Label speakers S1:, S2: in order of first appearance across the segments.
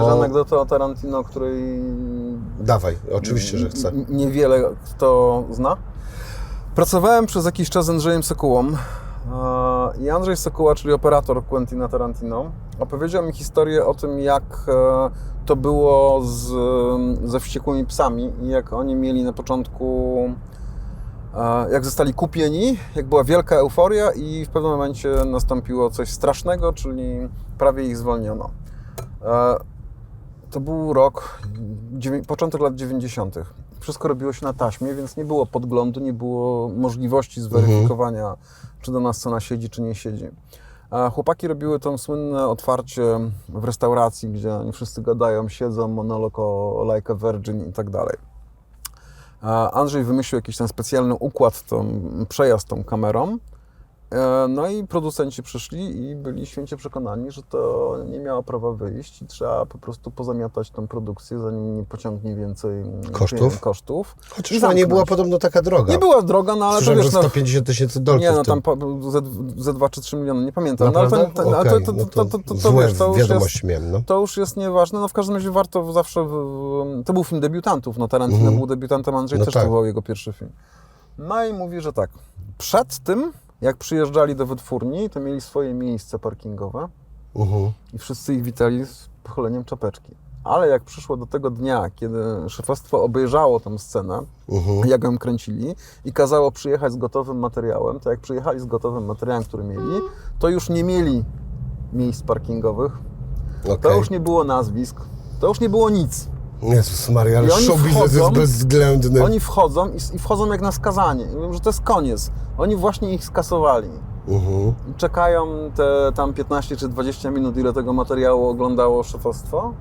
S1: Chcesz anegdotę o Tarantino, której
S2: Dawaj, oczywiście, że chcę.
S1: niewiele kto zna? Pracowałem przez jakiś czas z Andrzejem Sekułą e, i Andrzej Sekuła, czyli operator Quentina Tarantino, opowiedział mi historię o tym, jak e, to było z, ze wściekłymi psami i jak oni mieli na początku, e, jak zostali kupieni, jak była wielka euforia i w pewnym momencie nastąpiło coś strasznego, czyli prawie ich zwolniono. To był rok, początek lat 90. Wszystko robiło się na taśmie, więc nie było podglądu, nie było możliwości zweryfikowania, czy dana scena siedzi, czy nie siedzi. A chłopaki robiły to słynne otwarcie w restauracji, gdzie oni wszyscy gadają, siedzą, monolog o Like a Virgin i tak dalej. Andrzej wymyślił jakiś ten specjalny układ, tą, przejazd tą kamerą. E, No i producenci przyszli i byli święcie przekonani, że to nie miało prawa wyjść i trzeba po prostu pozamiatać tą produkcję, zanim nie pociągnie więcej mm,
S2: Kosztów?
S1: kosztów.
S2: Chociaż ona nie była podobno taka droga.
S1: Nie była droga, no ale to
S2: Słyszałem, że
S1: wiesz, no,
S2: 150 tysięcy dolców.
S1: nie, no tam ze, ze 2 czy 3 miliony, nie pamiętam.
S2: Naprawdę?
S1: No, ale to, to, ale to,
S2: no
S1: to, to, to, to, to,
S2: złe
S1: wiesz, to już jest,
S2: miałem, no.
S1: to już jest nieważne. No w każdym razie warto zawsze. To był film debiutantów. No Tarantino
S2: Mhm.
S1: był debiutantem, Andrzej
S2: No
S1: też
S2: tak.
S1: to był jego pierwszy film. No i mówi, że tak. Przed tym, jak przyjeżdżali do wytwórni, to mieli swoje miejsce parkingowe
S2: Mhm.
S1: i wszyscy ich witali z pochyleniem czapeczki. Ale jak przyszło do tego dnia, kiedy szefostwo obejrzało tę scenę,
S2: Mhm.
S1: jak ją kręcili i kazało przyjechać z gotowym materiałem, to jak przyjechali z gotowym materiałem, który mieli, to już nie mieli miejsc parkingowych, to
S2: Okej.
S1: już nie było nazwisk, to już nie było nic.
S2: Jezus Maria, ale
S1: I
S2: show biznes jest bezwzględny.
S1: Oni wchodzą i, i wchodzą jak na skazanie. I mówią, że to jest koniec. Oni właśnie ich skasowali.
S2: Mhm.
S1: I czekają te tam 15 czy 20 minut, ile tego materiału oglądało szefostwo.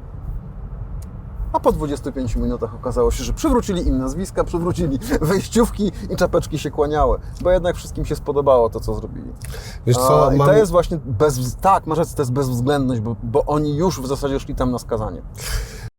S1: A po 25 minutach okazało się, że przywrócili im nazwiska, przywrócili wejściówki i czapeczki się kłaniały. Bo jednak wszystkim się spodobało to, co zrobili.
S2: Wiesz co,
S1: A, I
S2: mam...
S1: to jest właśnie bez, tak, masz rację, to jest bezwzględność, bo, bo oni już w zasadzie szli tam na skazanie.